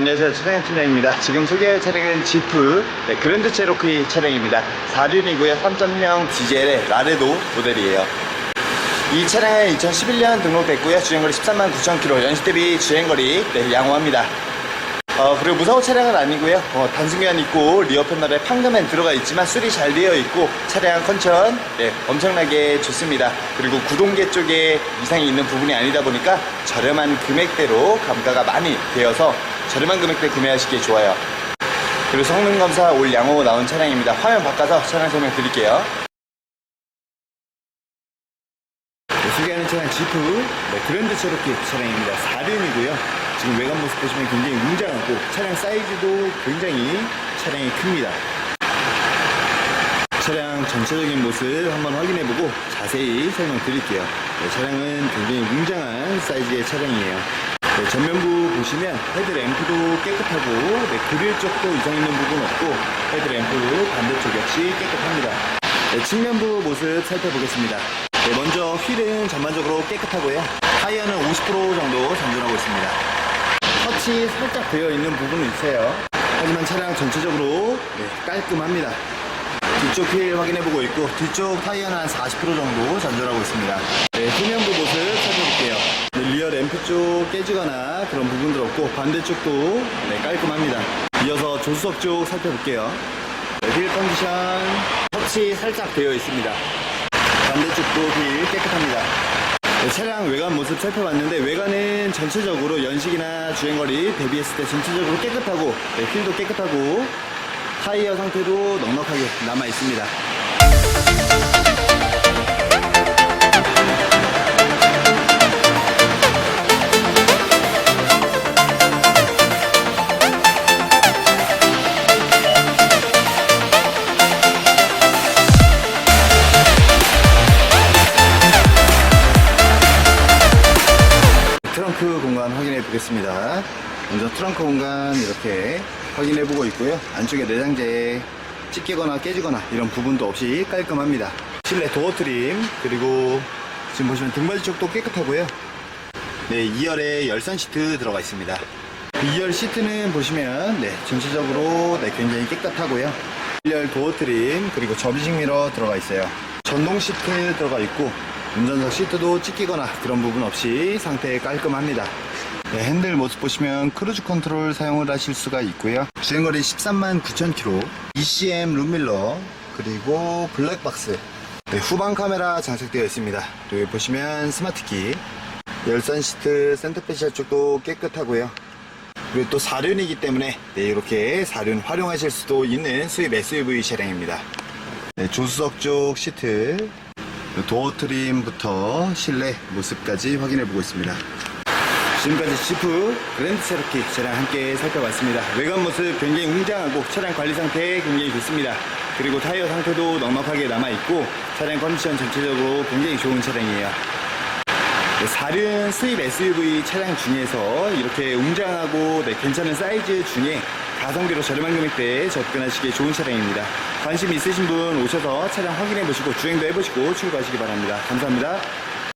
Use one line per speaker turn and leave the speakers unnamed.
안녕하세요. 차량의 팀장입니다. 지금 소개할 차량은 지프 네, 그랜드 체로키 차량입니다. 4륜이고요. 3.0 디젤의 라레도 모델이에요. 이 차량은 2011년 등록됐고요. 주행거리 13만 9천 킬로, 연식 대비 주행거리 네, 양호합니다. 어, 그리고 무사고 차량은 아니고요. 어, 단순기관 있고 리어 패널에 판금엔 들어가 있지만 수리 잘 되어 있고 차량 컨디션 네, 엄청나게 좋습니다. 그리고 구동계 쪽에 이상이 있는 부분이 아니다 보니까 저렴한 금액대로 감가가 많이 되어서 저렴한 금액대 구매하시기에 좋아요. 그리고 성능 검사 올 양호 나온 차량입니다. 화면 바꿔서 차량 설명 드릴게요. 네, 소개하는 차량 지프 네, 그랜드 체로키 차량입니다. 4륜이고요. 지금 외관 모습 보시면 굉장히 웅장하고 차량 사이즈도 굉장히 차량이 큽니다. 차량 전체적인 모습 한번 확인해보고 자세히 설명드릴게요. 네, 차량은 굉장히 웅장한 사이즈의 차량이에요. 네, 전면부 보시면 헤드램프도 깨끗하고 네, 그릴 쪽도 이상 있는 부분 없고 헤드램프 반대쪽 역시 깨끗합니다. 네, 측면부 모습 살펴보겠습니다. 네, 먼저 휠은 전반적으로 깨끗하고요. 타이어는 50% 정도 장전하고 있습니다. 터치 살짝 되어 있는 부분은 있어요. 하지만 차량 전체적으로 네, 깔끔합니다. 뒤쪽 휠 확인해보고 있고 뒤쪽 타이어는 한 40% 정도 잔존하고 있습니다. 네, 후면부 모습 살펴볼게요. 램프 쪽 깨지거나 그런 부분들 없고 반대쪽도 네, 깔끔합니다. 이어서 조수석 쪽 살펴볼게요. 네, 휠 컨디션 터치 살짝 되어 있습니다. 반대쪽도 휠 깨끗합니다. 네, 차량 외관 모습 살펴봤는데 외관은 전체적으로 연식이나 주행거리 대비했을 때 전체적으로 깨끗하고 네, 휠도 깨끗하고 타이어 상태도 넉넉하게 남아 있습니다. 트렁크 공간 확인해 보겠습니다. 먼저 트렁크 공간 이렇게 확인해 보고 있고요. 안쪽에 내장재에 찢기거나 깨지거나 이런 부분도 없이 깔끔합니다. 실내 도어 트림 그리고 지금 보시면 등받이 쪽도 깨끗하고요. 네, 2열에 열선 시트 들어가 있습니다. 2열 시트는 보시면 네, 전체적으로 네, 굉장히 깨끗하고요. 1열 도어 트림 그리고 접이식 미러 들어가 있어요. 전동 시트 들어가 있고 운전석 시트도 찢기거나 그런 부분 없이 상태 깔끔합니다. 네, 핸들 모습 보시면 크루즈 컨트롤 사용을 하실 수가 있고요. 주행거리 13만 9천 킬로, ECM 룸밀러, 그리고 블랙박스, 네, 후방 카메라 장착되어 있습니다. 여기 보시면 스마트키, 열선 시트, 센터페시아 쪽도 깨끗하고요. 그리고 또 4륜이기 때문에 네, 이렇게 4륜 활용하실 수도 있는 수입 SUV 차량입니다. 네, 조수석 쪽 시트, 도어 트림부터 실내 모습까지 확인해 보고 있습니다. 지금까지 지프 그랜드 체로키 차량 함께 살펴봤습니다. 외관 모습 굉장히 웅장하고 차량 관리 상태 굉장히 좋습니다. 그리고 타이어 상태도 넉넉하게 남아있고 차량 컨디션 전체적으로 굉장히 좋은 차량이에요. 네, 4륜 수입 SUV 차량 중에서 이렇게 웅장하고 네, 괜찮은 사이즈 중에 가성비로 저렴한 금액대에 접근하시기에 좋은 차량입니다. 관심 있으신 분 오셔서 차량 확인해 보시고 주행도 해보시고 출고하시기 바랍니다. 감사합니다.